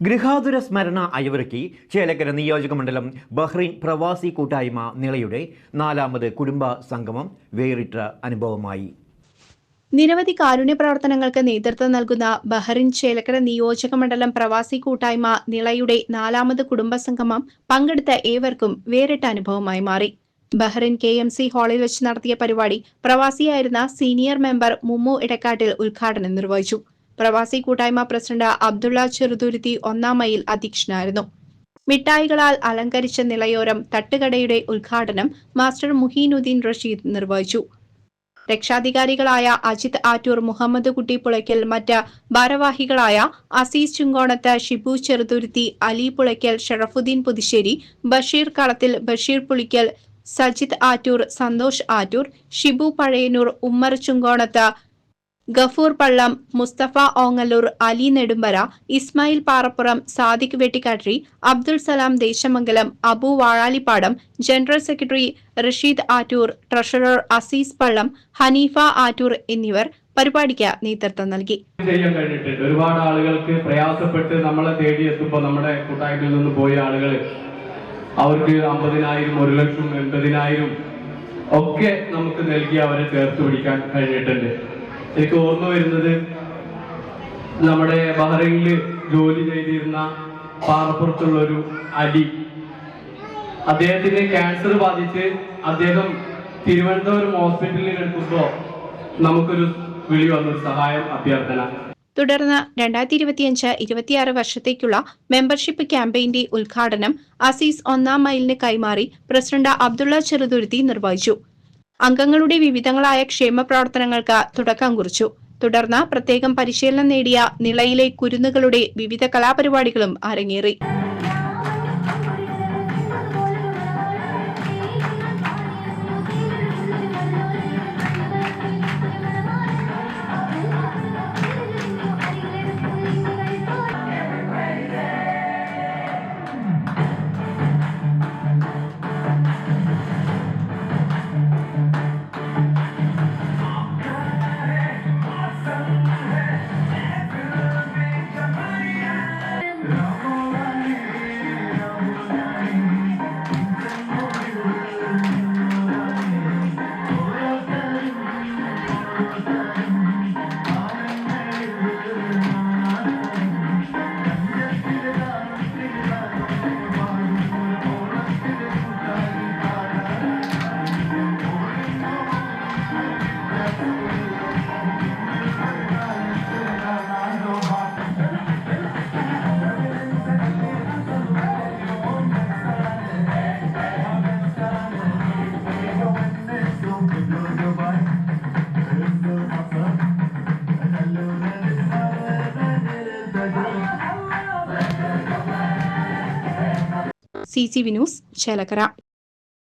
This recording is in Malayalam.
ഗൃഹാതുര സ്മരണ അയവിറക്കി ചേലക്കര നിയോജക മണ്ഡലം ബഹ്റൈൻ പ്രവാസി കൂട്ടായ്മ നിളയുടെ നാലാമത് കുടുംബ സംഗമം വേറിട്ട അനുഭവമായി. നിരവധി കാരുണ്യ പ്രവർത്തനങ്ങൾക്ക് നേതൃത്വം നൽകുന്ന ബഹ്റിൻ ചേലക്കര നിയോജക മണ്ഡലം പ്രവാസി കൂട്ടായ്മ നിളയുടെ നാലാമത് കുടുംബസംഗമം പങ്കെടുത്ത ഏവർക്കും വേറിട്ട അനുഭവമായി മാറി. ബഹ്റിൻ കെ എം സി ഹാളിൽ വെച്ച് നടത്തിയ പരിപാടി പ്രവാസിയായിരുന്ന സീനിയർ മെമ്പർ മുമ്മു ഇടക്കാട്ടിൽ ഉദ്ഘാടനം നിർവഹിച്ചു. പ്രവാസി കൂട്ടായ്മ പ്രസിഡന്റ് അബ്ദുള്ള ചെറുതുരുത്തി ഒന്നാം മൈൽ അധ്യക്ഷനായിരുന്നു. മിഠായികളാൽ അലങ്കരിച്ച നിലയോരം തട്ടുകടയുടെ ഉദ്ഘാടനം മാസ്റ്റർ മുഹീനുദ്ദീൻ റഷീദ് നിർവഹിച്ചു. രക്ഷാധികാരികളായ അജിത് ആറ്റൂർ മുഹമ്മദ് കുട്ടി പുളയ്ക്കൽ മറ്റ് ഭാരവാഹികളായ Azeez ചുങ്കോണത്ത് Shibu Cheruthuruthy Ali Pulaykkal Sharafudheen Puthussery Basheer Kalathil Basheer Pulikkal Sajith Attoor Santhosh Attoor Shibu Pazhayannur Ummer Chunkonath Gafoor Pallam Musthafa Ongallur Ali Nedumbara Ismail Parappuram Sadiq Vettikkatti Abdul Salam Desamangalam Abu Vazhalippadam general secretary Rasheed Attoor treasurer Azeez Pallam Haneefa Attoor എന്നിവർ പരിപാടിക്ക് നേതൃത്വം നൽകി. ചെയ്യാൻ ഒരുപാട് ആളുകൾക്ക് പ്രയാസപ്പെട്ട് നമ്മളെ തേടി എത്തുമ്പോൾ നമ്മുടെ കൂട്ടായ്മയിൽ നിന്ന് പോയ ആളുകൾ അവർക്ക് അമ്പതിനായിരം ഒരു ലക്ഷം എൺപതിനായിരം ഒക്കെ നമുക്ക് നൽകി അവരെ ചേർത്ത് പിടിക്കാൻ കഴിഞ്ഞിട്ടുണ്ട്. എനിക്ക് ഓർമ്മ വരുന്നത് നമ്മുടെ ബഹ്റൈനിൽ ജോലി ചെയ്തിരുന്ന പാറപ്പുറത്തുള്ള ഒരു അലി. അദ്ദേഹത്തിന് ക്യാൻസർ ബാധിച്ച് അദ്ദേഹം തിരുവനന്തപുരം ഹോസ്പിറ്റലിൽ എടുക്കുമ്പോൾ നമുക്കൊരു വിളി വന്നു സഹായം അഭ്യർത്ഥന. തുടർന്ന് രണ്ടായിരത്തി ഇരുപത്തിയഞ്ച് ഇരുപത്തിയാറ് വർഷത്തേക്കുള്ള മെമ്പർഷിപ്പ് ക്യാമ്പയിന്റെ ഉദ്ഘാടനം അസീസ് ഒന്നാം മൈലിന് കൈമാറി പ്രസിഡന്റ് അബ്ദുള്ള ചെറുതുരുത്തി നിർവഹിച്ചു. അംഗങ്ങളുടെ വിവിധങ്ങളായ ക്ഷേമ പ്രവർത്തനങ്ങൾക്ക് തുടക്കം കുറിച്ചു. തുടർന്ന് പ്രത്യേകം പരിശീലനം നേടിയ നിളയിലെ കുരുന്നുകളുടെ വിവിധ കലാപരിപാടികളും അരങ്ങേറി. C news Chelakkara